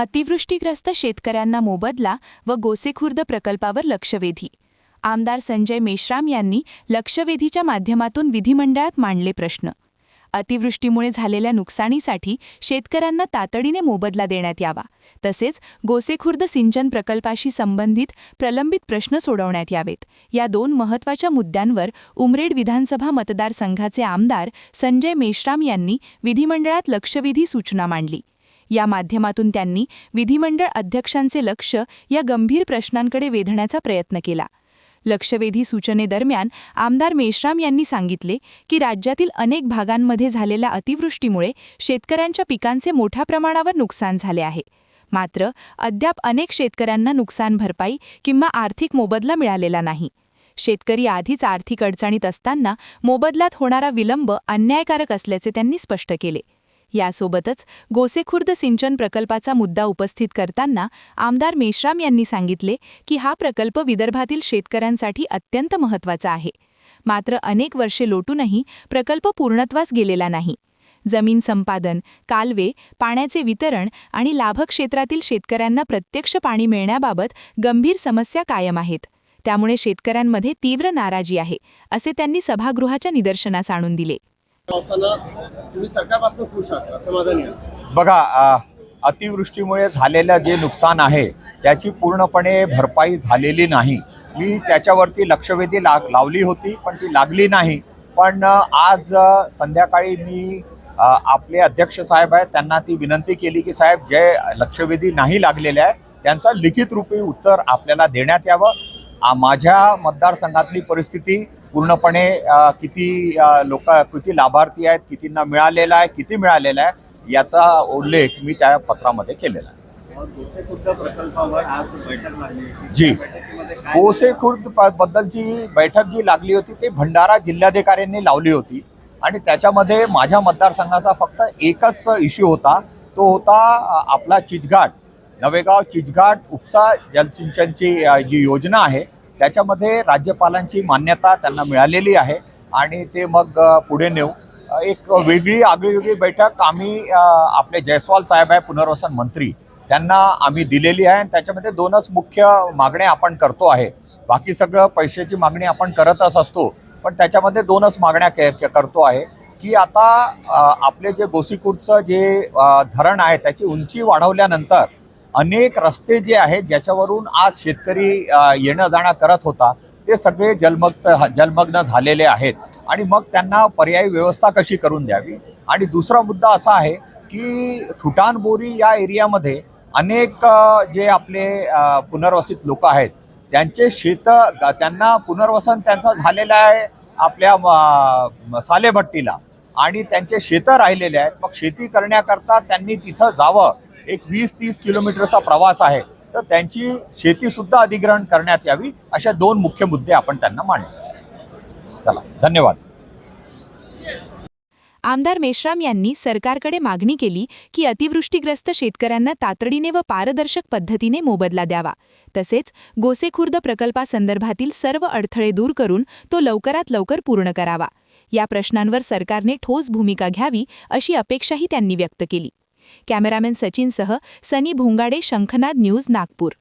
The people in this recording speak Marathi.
अतिवृष्टीग्रस्त शेतकऱ्यांना मोबदला व गोसेखुर्द प्रकल्पावर लक्षवेधी. आमदार संजय मेश्राम यांनी लक्षवेधीच्या माध्यमातून विधिमंडळात मांडले प्रश्न. अतिवृष्टीमुळे झालेल्या नुकसानीसाठी शेतकऱ्यांना तातडीने मोबदला देण्यात यावा. तसेच गोसेखुर्द सिंचन प्रकल्पाशी संबंधित प्रलंबित प्रश्न सोडवण्यात यावेत. या दोन महत्त्वाच्या मुद्द्यांवर उमरेड विधानसभा मतदारसंघाचे आमदार संजय मेश्राम यांनी विधिमंडळात लक्षवेधी सूचना मांडली. या माध्यमातून त्यांनी विधिमंडळ अध्यक्षांचे लक्ष या गंभीर प्रश्नांकडे वेधण्याचा प्रयत्न केला. लक्षवेधी सूचनेदरम्यान आमदार मेश्राम यांनी सांगितले की राज्यातील अनेक भागांमध्ये झालेल्या अतिवृष्टीमुळे शेतकऱ्यांच्या पिकांचे मोठ्या प्रमाणावर नुकसान झाले आहे. मात्र अद्याप अनेक शेतकऱ्यांना नुकसान भरपाई किंवा आर्थिक मोबदला मिळालेला नाही. शेतकरी आधीच आर्थिक अडचणीत असताना मोबदल्यात होणारा विलंब अन्यायकारक असल्याचे त्यांनी स्पष्ट केले. यासोबतच गोसेखुर्द सिंचन प्रकल्पाचा मुद्दा उपस्थित करताना आमदार मेश्राम यांनी सांगितले की हा प्रकल्प विदर्भातील शेतकऱ्यांसाठी अत्यंत महत्त्वाचा आहे. मात्र अनेक वर्षे लोटूनही प्रकल्प पूर्णत्वास गेलेला नाही. जमीन संपादन कालवे पाण्याचे वितरण आणि लाभक्षेत्रातील शेतकऱ्यांना प्रत्यक्ष पाणी मिळण्याबाबत गंभीर समस्या कायम आहेत. त्यामुळे शेतकऱ्यांमध्ये तीव्र नाराजी आहे असे त्यांनी सभागृहाच्या निदर्शनास आणून दिले. पावसानं तुम्ही सरकारपासून खुश आहात असं माझं नियम बघा अतिवृष्टीमुळे झालेलं जे नुकसान आहे त्याची पूर्णपणे भरपाई झालेली नाही. मी त्याच्यावरती लक्षवेधी लाग लावली होती पण ती लागली नाही. पण आज संध्याकाळी मी आपले अध्यक्ष साहेब आहेत त्यांना ती विनंती केली की साहेब जे लक्षवेधी नाही लागलेले आहे त्यांचं लिखित रूपी उत्तर आपल्याला देण्यात यावं. माझ्या मतदारसंघातली परिस्थिती पूर्णपणे किती लोक किती लाभार्थी आहेत कितींना मिळालेला आहे किती मिळालेला आहे याचा उल्लेख मी त्या पत्रामध्ये केलेला आहे. जी. त्या कोसे खुर्द प- बद्दलची बैठक जी लागली होती ती भंडारा जिल्हाधिकाऱ्यांनी लावली होती. आणि त्याच्यामध्ये माझ्या मतदारसंघाचा फक्त एकच इश्यू होता. तो होता आपला चिचघाट. नवेगाव चिचघाट उपसा जलसिंचनची जी योजना आहे त्याच्यामध्ये राज्यपालांची मान्यता त्यांना मिळालेली आहे. आणि ते मग पुढे नेऊ एक वेगळी आगळीवेगळी बैठक आम्ही आपले जयस्वाल साहेब आहे पुनर्वसन मंत्री त्यांना आम्ही दिलेली आहे. आणि त्याच्यामध्ये दोनच मुख्य मागण्या आपण करतो आहे. बाकी सगळं पैशाची मागणी आपण करतच असतो. पण त्याच्यामध्ये दोनच मागण्या के करतो आहे की आता आपले जे गोसीखुर्दचं जे धरण आहे त्याची उंची वाढवल्यानंतर अनेक रस्ते जे आहेत ज्याच्यावरून आज शेतकरी येणं जाणं करत होता ते सगळे जलमग्न जलमग्न झालेले आहेत. आणि मग त्यांना पर्यायी व्यवस्था कशी करून द्यावी? आणि दुसरा मुद्दा असा आहे की थुटानबोरी या एरियामध्ये अनेक जे आपले पुनर्वसित लोक आहेत त्यांचे शेत त्यांना पुनर्वसन त्यांचं झालेलं आहे आपल्या म- सालेभट्टीला. आणि त्यांचे शेतं राहिलेले आहेत. मग शेती करण्याकरता त्यांनी तिथं जावं. एक वीस तीस किलोमीटरचा प्रवास आहे. तर त्यांची शेतीसुद्धा अधिग्रहण करण्यात यावी अशा दोन मुख्य मुद्दे आपण त्यांना मांडले. चला धन्यवाद. आमदार मेश्राम यांनी सरकारकडे मागणी केली की अतिवृष्टीग्रस्त शेतकऱ्यांना तातडीने व पारदर्शक पद्धतीने मोबदला द्यावा. तसेच गोसेखुर्द प्रकल्पासंदर्भातील सर्व अडथळे दूर करून तो लवकरात लवकर पूर्ण करावा. या प्रश्नांवर सरकारने ठोस भूमिका घ्यावी अशी अपेक्षाही त्यांनी व्यक्त केली. कॅमेरामॅन सचिनसह सनी भोंगाडे शंखनाद न्यूज नागपूर.